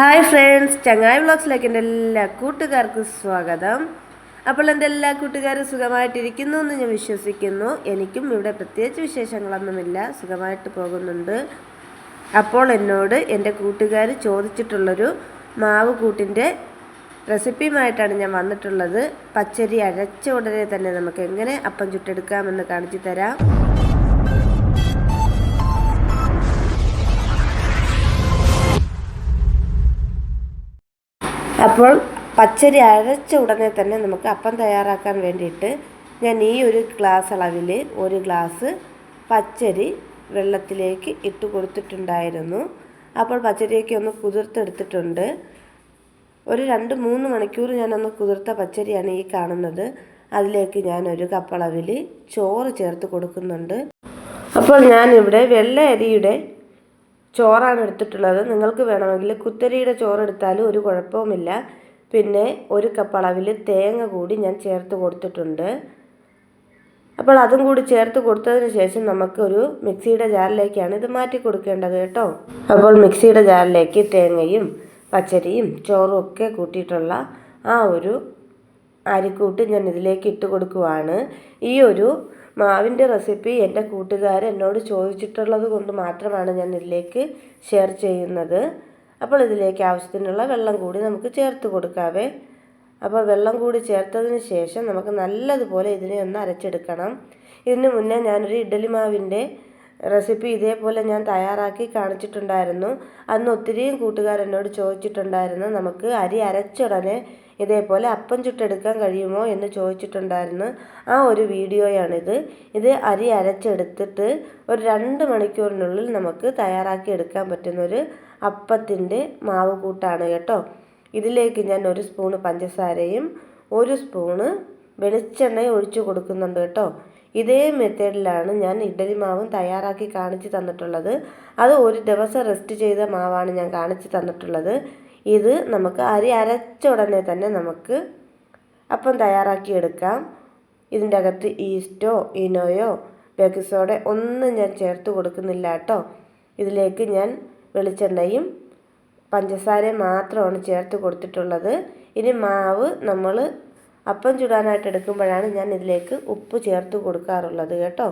Hi friends ചങ്ങായി വ്ളോഗ്സിലേക്ക് എന്റെ എല്ലാ കൂട്ടുകാർക്കും സ്വാഗതം. അപ്പോൾ എന്റെ എല്ലാ കൂട്ടുകാരും സുഖമായിട്ടിരിക്കുന്നു എന്ന് ഞാൻ വിശ്വസിക്കുന്നു. എനിക്കും ഇവിടെ പ്രത്യേകിച്ച് വിശേഷങ്ങളൊന്നുമില്ല സുഖമായിട്ട് പോകുന്നുണ്ട്. അപ്പോൾ എന്നോട് എന്റെ കൂട്ടുകാർ ചോദിച്ചിട്ടുള്ളൊരു മാവ് കൂട്ടിന്റെ റെസിപ്പിയുമായിട്ടാണ് ഞാൻ വന്നിട്ടുള്ളത്. പച്ചരി അരച്ച ഉടനെ തന്നെ നമുക്ക് എങ്ങനെ അപ്പം ചുട്ടെടുക്കാമെന്ന് കാണിച്ചു തരാം. അപ്പോൾ പച്ചരി അരച്ച ഉടനെ തന്നെ നമുക്ക് അപ്പം തയ്യാറാക്കാൻ വേണ്ടിയിട്ട് ഞാൻ ഈ ഒരു ഗ്ലാസ് അളവിൽ ഒരു ഗ്ലാസ് പച്ചരി വെള്ളത്തിലേക്ക് ഇട്ട് കൊടുത്തിട്ടുണ്ടായിരുന്നു. അപ്പോൾ പച്ചരിയൊക്കെ ഒന്ന് കുതിർത്തെടുത്തിട്ടുണ്ട്. ഒരു രണ്ട് മൂന്ന് മണിക്കൂർ ഞാനൊന്ന് കുതിർത്ത പച്ചരിയാണ് ഈ കാണുന്നത്. അതിലേക്ക് ഞാൻ ഒരു കപ്പളവിൽ ചോറ് ചേർത്ത് കൊടുക്കുന്നുണ്ട്. അപ്പോൾ ഞാനിവിടെ വെള്ള അരിയുടെ ചോറാണ് എടുത്തിട്ടുള്ളത്. നിങ്ങൾക്ക് വേണമെങ്കിൽ കുത്തരിയുടെ ചോറ് എടുത്താലും ഒരു കുഴപ്പവുമില്ല. പിന്നെ ഒരു കപ്പ് അളവിൽ തേങ്ങ കൂടി ഞാൻ ചേർത്ത് കൊടുത്തിട്ടുണ്ട്. അപ്പോൾ അതും കൂടി ചേർത്ത് കൊടുത്തതിന് ശേഷം നമുക്കൊരു മിക്സിയുടെ ജാറിലേക്കാണ് ഇത് മാറ്റി കൊടുക്കേണ്ടത് കേട്ടോ. അപ്പോൾ മിക്സിയുടെ ജാറിലേക്ക് തേങ്ങയും പച്ചരിയും ചോറും ഒക്കെ കൂട്ടിയിട്ടുള്ള ആ ഒരു അരിക്കൂട്ട് ഞാൻ ഇതിലേക്ക് ഇട്ട് കൊടുക്കുവാണ്. ഈ ഒരു മാവിന്റെ റെസിപ്പി എന്റെ കൂട്ടുകാർ എന്നോട് ചോദിച്ചിട്ടുള്ളത് കൊണ്ട് മാത്രമാണ് ഞാൻ ഇതിലേക്ക് ഷെയർ ചെയ്യുന്നത്. അപ്പോൾ ഇതിലേക്ക് ആവശ്യത്തിനുള്ള വെള്ളം കൂടി നമുക്ക് ചേർത്ത് കൊടുക്കാവേ. അപ്പോൾ വെള്ളം കൂടി ചേർത്തതിന് ശേഷം നമുക്ക് നല്ലതുപോലെ ഇതിനെ ഒന്ന് അരച്ചെടുക്കണം. ഇതിന് മുന്നേ ഞാനൊരു ഇഡ്ഡലി മാവിന്റെ റെസിപ്പി ഇതേപോലെ ഞാൻ തയ്യാറാക്കി കാണിച്ചിട്ടുണ്ടായിരുന്നു. അന്ന് ഒത്തിരിയും കൂട്ടുകാരെന്നോട് ചോദിച്ചിട്ടുണ്ടായിരുന്നു നമുക്ക് അരി അരച്ചുടനെ ഇതേപോലെ അപ്പം ചുട്ടെടുക്കാൻ കഴിയുമോ? എന്ന് ചോദിച്ചിട്ടുണ്ടായിരുന്നു. ആ ഒരു വീഡിയോയാണിത്. ഇത് അരി അരച്ചെടുത്തിട്ട് ഒരു രണ്ട് മണിക്കൂറിനുള്ളിൽ നമുക്ക് തയ്യാറാക്കി എടുക്കാൻ പറ്റുന്ന ഒരു അപ്പത്തിന്റെ മാവ് കൂട്ടാണ് കേട്ടോ. ഇതിലേക്ക് ഞാൻ ഒരു സ്പൂണ് പഞ്ചസാരയും ഒരു സ്പൂണ് വെളിച്ചെണ്ണയും ഒഴിച്ചു കൊടുക്കുന്നുണ്ട് കേട്ടോ. ഇതേ മെത്തേഡിലാണ് ഞാൻ ഇഡലി മാവും തയ്യാറാക്കി കാണിച്ചു തന്നിട്ടുള്ളത്. അത് ഒരു ദിവസം റെസ്റ്റ് ചെയ്ത മാവാണ് ഞാൻ കാണിച്ചു തന്നിട്ടുള്ളത്. ഇത് നമുക്ക് അരി അരച്ച ഉടനെ തന്നെ നമുക്ക് അപ്പം തയ്യാറാക്കി എടുക്കാം. ഇതിന്റെ അകത്ത് ഈസ്റ്റോ ഇനോയോ ബേക്കിംഗ് സോഡ ഒന്നും ഞാൻ ചേർത്ത് കൊടുക്കുന്നില്ല കേട്ടോ. ഇതിലേക്ക് ഞാൻ വെളിച്ചെണ്ണയും പഞ്ചസാരയും മാത്രമാണ് ചേർത്ത് കൊടുത്തിട്ടുള്ളത്. ഇനി മാവ് നമ്മൾ അപ്പം ചുടാനായിട്ട് എടുക്കുമ്പോഴാണ് ഞാൻ ഇതിലേക്ക് ഉപ്പ് ചേർത്ത് കൊടുക്കാറുള്ളത് കേട്ടോ.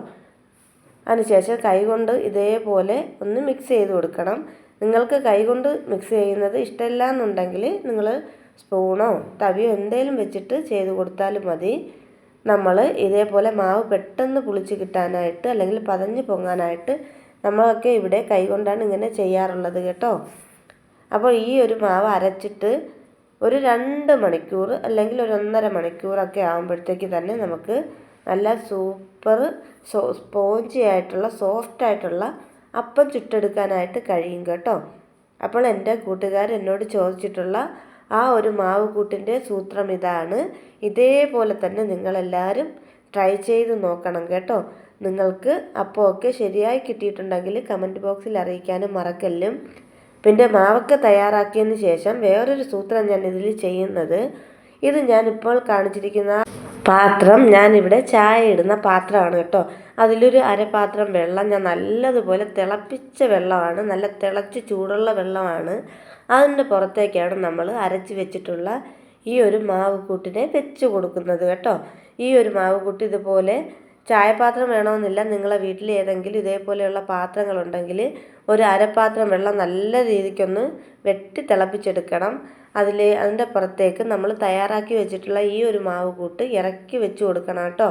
അതിനുശേഷം കൈകൊണ്ട് ഇതേപോലെ ഒന്ന് മിക്സ് ചെയ്ത് കൊടുക്കണം. നിങ്ങൾക്ക് കൈകൊണ്ട് മിക്സ് ചെയ്യുന്നത് ഇഷ്ടമില്ല എന്നുണ്ടെങ്കിൽ നിങ്ങൾ സ്പൂണോ തവിയോ എന്തെങ്കിലും വെച്ചിട്ട് ചെയ്ത് കൊടുത്താലും മതി. നമ്മൾ ഇതേപോലെ മാവ് പെട്ടെന്ന് പുളിച്ച് കിട്ടാനായിട്ട് അല്ലെങ്കിൽ പതഞ്ഞ് പൊങ്ങാനായിട്ട് നമ്മളൊക്കെ ഇവിടെ കൈകൊണ്ടാണ് ഇങ്ങനെ ചെയ്യാറുള്ളത് കേട്ടോ. അപ്പോൾ ഈ ഒരു മാവ് അരച്ചിട്ട് ഒരു രണ്ട് മണിക്കൂർ അല്ലെങ്കിൽ ഒരു ഒന്നര മണിക്കൂറൊക്കെ ആകുമ്പോഴത്തേക്ക് തന്നെ നമുക്ക് നല്ല സൂപ്പർ സോ സ്പോഞ്ചി ആയിട്ടുള്ള സോഫ്റ്റ് ആയിട്ടുള്ള അപ്പം ചുട്ടെടുക്കാനായിട്ട് കഴിയും കേട്ടോ. അപ്പോൾ എന്റെ കൂട്ടുകാർ എന്നോട് ചോദിച്ചിട്ടുള്ള ആ ഒരു മാവ് കൂട്ടിന്റെ സൂത്രം ഇതാണ്. ഇതേപോലെ തന്നെ നിങ്ങളെല്ലാവരും ട്രൈ ചെയ്ത് നോക്കണം കേട്ടോ. നിങ്ങൾക്ക് അപ്പോൾ അപ്പമൊക്കെ ശരിയായി കിട്ടിയിട്ടുണ്ടെങ്കിൽ കമന്റ് ബോക്സിൽ അറിയിക്കാനും മറക്കല്ലും. പിന്നെ മാവൊക്കെ തയ്യാറാക്കിയതിന് ശേഷം വേറൊരു സൂത്രം ഞാൻ ഇതിൽ ചെയ്യുന്നത്. ഇത് ഞാനിപ്പോൾ കാണിച്ചിരിക്കുന്ന പാത്രം ഞാനിവിടെ ചായ ഇടുന്ന പാത്രമാണ് കേട്ടോ. അതിലൊരു അരപാത്രം വെള്ളം ഞാൻ നല്ലതുപോലെ തിളപ്പിച്ച വെള്ളമാണ് നല്ല തിളച്ച് ചൂടുള്ള വെള്ളമാണ്. അതിന്റെ പുറത്തേക്കാണ് നമ്മൾ അരച്ച് വെച്ചിട്ടുള്ള ഈ ഒരു മാവ് കൂട്ടിനെ വെച്ച് കൊടുക്കുന്നത് കേട്ടോ. ഈ ഒരു മാവ് കൂട്ടി ഇതുപോലെ ചായപാത്രം വേണമെന്നില്ല. നിങ്ങളെ വീട്ടിൽ ഏതെങ്കിലും ഇതേപോലെയുള്ള പാത്രങ്ങളുണ്ടെങ്കിൽ ഒരു അരപ്പാത്രം വെള്ളം നല്ല രീതിക്കൊന്ന് വെട്ടി തിളപ്പിച്ചെടുക്കണം. അതിൽ അതിന്റെ പുറത്തേക്ക് നമ്മൾ തയ്യാറാക്കി വെച്ചിട്ടുള്ള ഈ ഒരു മാവ് കൂട്ട് ഇറക്കി വെച്ച് കൊടുക്കണം കേട്ടോ.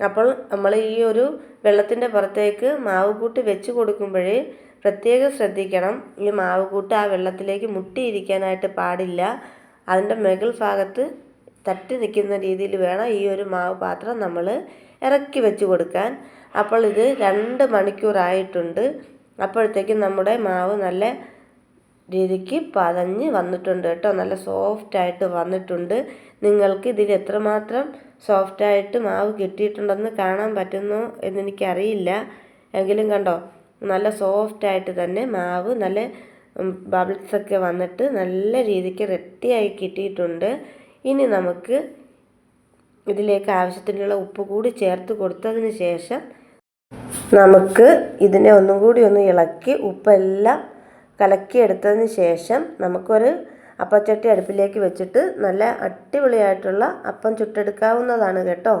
അപ്പോൾ നമ്മൾ ഈ ഒരു വെള്ളത്തിന്റെ പുറത്തേക്ക് മാവ് കൂട്ട് വെച്ച് കൊടുക്കുമ്പോഴേ പ്രത്യേകം ശ്രദ്ധിക്കണം. ഈ മാവ് കൂട്ട് ആ വെള്ളത്തിലേക്ക് മുട്ടിയിരിക്കാനായിട്ട് പാടില്ല. അതിന്റെ മുകൾ ഭാഗത്ത് തട്ടി നിൽക്കുന്ന രീതിയിൽ വേണം ഈ ഒരു മാവ് പാത്രം നമ്മൾ ഇറക്കി വെച്ച് കൊടുക്കാൻ. അപ്പോൾ ഇത് രണ്ട് മണിക്കൂറായിട്ടുണ്ട്. അപ്പോഴത്തേക്കും നമ്മുടെ മാവ് നല്ല രീതിക്ക് പതഞ്ഞ് വന്നിട്ടുണ്ട് കേട്ടോ. നല്ല സോഫ്റ്റായിട്ട് വന്നിട്ടുണ്ട്. നിങ്ങൾക്ക് ഇതിൽ എത്രമാത്രം സോഫ്റ്റായിട്ട് മാവ് കിട്ടിയിട്ടുണ്ടെന്ന് കാണാൻ പറ്റുന്നു എന്നെനിക്കറിയില്ല. എങ്കിലും കണ്ടോ നല്ല സോഫ്റ്റായിട്ട് തന്നെ മാവ് നല്ല ബബിൾസൊക്കെ വന്നിട്ട് നല്ല രീതിക്ക് റെഡിയായി കിട്ടിയിട്ടുണ്ട്. ഇനി നമുക്ക് ഇതിലേക്ക് ആവശ്യത്തിനുള്ള ഉപ്പ് കൂടി ചേർത്ത് കൊടുത്തതിന് ശേഷം നമുക്ക് ഇതിനെ ഒന്നും കൂടി ഒന്ന് ഇളക്കി ഉപ്പെല്ലാം കലക്കിയെടുത്തതിന് ശേഷം നമുക്കൊരു അപ്പച്ചട്ടി അടുപ്പിലേക്ക് വെച്ചിട്ട് നല്ല അടിപൊളിയായിട്ടുള്ള അപ്പം ചുട്ടെടുക്കാവുന്നതാണ് കേട്ടോ.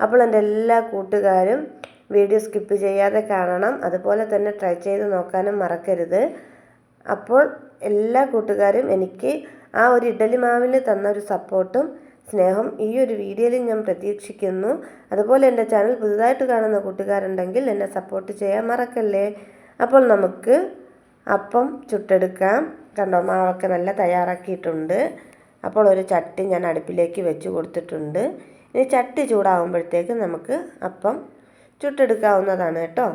അപ്പോൾ എന്റെ എല്ലാ കൂട്ടുകാരും വീഡിയോ സ്കിപ്പ് ചെയ്യാതെ കാണണം. അതുപോലെ തന്നെ ട്രൈ ചെയ്ത് നോക്കാനും മറക്കരുത്. അപ്പോൾ എല്ലാ കൂട്ടുകാരും എനിക്ക് ആ ഒരു ഇഡലി മാവിൽ തന്ന ഒരു സപ്പോർട്ടും സ്നേഹം ഈ ഒരു വീഡിയോയിൽ ഞാൻ പ്രതീക്ഷിക്കുന്നു. അതുപോലെ എന്റെ ചാനൽ പുതുതായിട്ട് കാണുന്ന കൂട്ടുകാരുണ്ടെങ്കിൽ എന്നെ സപ്പോർട്ട് ചെയ്യാൻ മറക്കല്ലേ? അപ്പോൾ നമുക്ക് അപ്പം ചുട്ടെടുക്കാം. കണ്ടോ മാവൊക്കെ നല്ല തയ്യാറാക്കിയിട്ടുണ്ട്. അപ്പോൾ ഒരു ചട്ടി ഞാൻ അടുപ്പിലേക്ക് വെച്ച് കൊടുത്തിട്ടുണ്ട്. ഇനി ചട്ടി ചൂടാകുമ്പോഴത്തേക്ക് നമുക്ക് അപ്പം ചുട്ടെടുക്കാവുന്നതാണ് കേട്ടോ.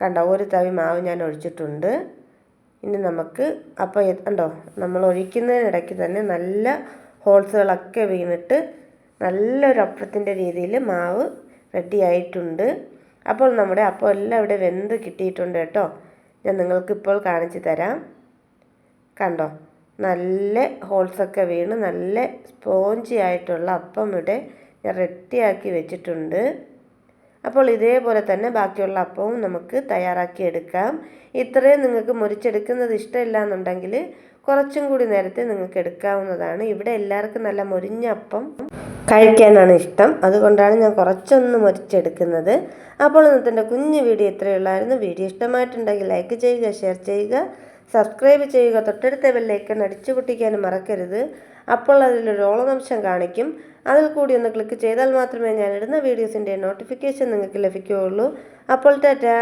കണ്ടോ ഒരു തവി മാവ് ഞാൻ ഒഴിച്ചിട്ടുണ്ട്. ഇനി നമുക്ക് അപ്പം കണ്ടോ നമ്മൾ ഒഴിക്കുന്നതിനിടയ്ക്ക് തന്നെ നല്ല ഹോൾസുകളൊക്കെ വീണിട്ട് നല്ലൊരു അപ്പത്തിന്റെ രീതിയിൽ മാവ് റെഡി ആയിട്ടുണ്ട് അപ്പോൾ നമ്മുടെ അപ്പം എല്ലാം ഇവിടെ വെന്ത് കിട്ടിയിട്ടുണ്ട് കേട്ടോ. ഞാൻ നിങ്ങൾക്ക് ഇപ്പോൾ കാണിച്ചു തരാം. കണ്ടോ? നല്ല ഹോൾസൊക്കെ വീണ് നല്ല സ്പോഞ്ചി ആയിട്ടുള്ള അപ്പം ഇവിടെ ഞാൻ റെഡിയാക്കി വെച്ചിട്ടുണ്ട്. അപ്പോൾ ഇതേപോലെ തന്നെ ബാക്കിയുള്ള അപ്പവും നമുക്ക് തയ്യാറാക്കി എടുക്കാം. ഇത്രയും നിങ്ങൾക്ക് മുറിച്ചെടുക്കുന്നത് ഇഷ്ടമില്ല എന്നുണ്ടെങ്കിൽ കുറച്ചും കൂടി നേരത്തെ നിങ്ങൾക്ക് എടുക്കാവുന്നതാണ്. ഇവിടെ എല്ലാവർക്കും നല്ല മുരിഞ്ഞ അപ്പം കഴിക്കാനാണ് ഇഷ്ടം. അതുകൊണ്ടാണ് ഞാൻ കുറച്ചൊന്ന് മുരിച്ചെടുക്കുന്നത്. അപ്പോൾ ഇന്നത്തെ കുഞ്ഞു വീഡിയോ ഇത്രയുള്ളായിരുന്നു വീഡിയോ ഇഷ്ടമായിട്ടുണ്ടെങ്കിൽ ലൈക്ക് ചെയ്യുക ഷെയർ ചെയ്യുക സബ്സ്ക്രൈബ് ചെയ്യുക തൊട്ടടുത്ത ബെല്ലൈക്കൺ അടിച്ചു പൊട്ടിക്കാനും മറക്കരുത്. അപ്പോൾ അതിലൊരു ഓളനംശം കാണിക്കും. അതിൽ കൂടി ഒന്ന് ക്ലിക്ക് ചെയ്താൽ മാത്രമേ ഞാൻ ഇടുന്ന വീഡിയോസിന്റെ നോട്ടിഫിക്കേഷൻ നിങ്ങൾക്ക് ലഭിക്കുകയുള്ളൂ. അപ്പോൾ ടാറ്റാ!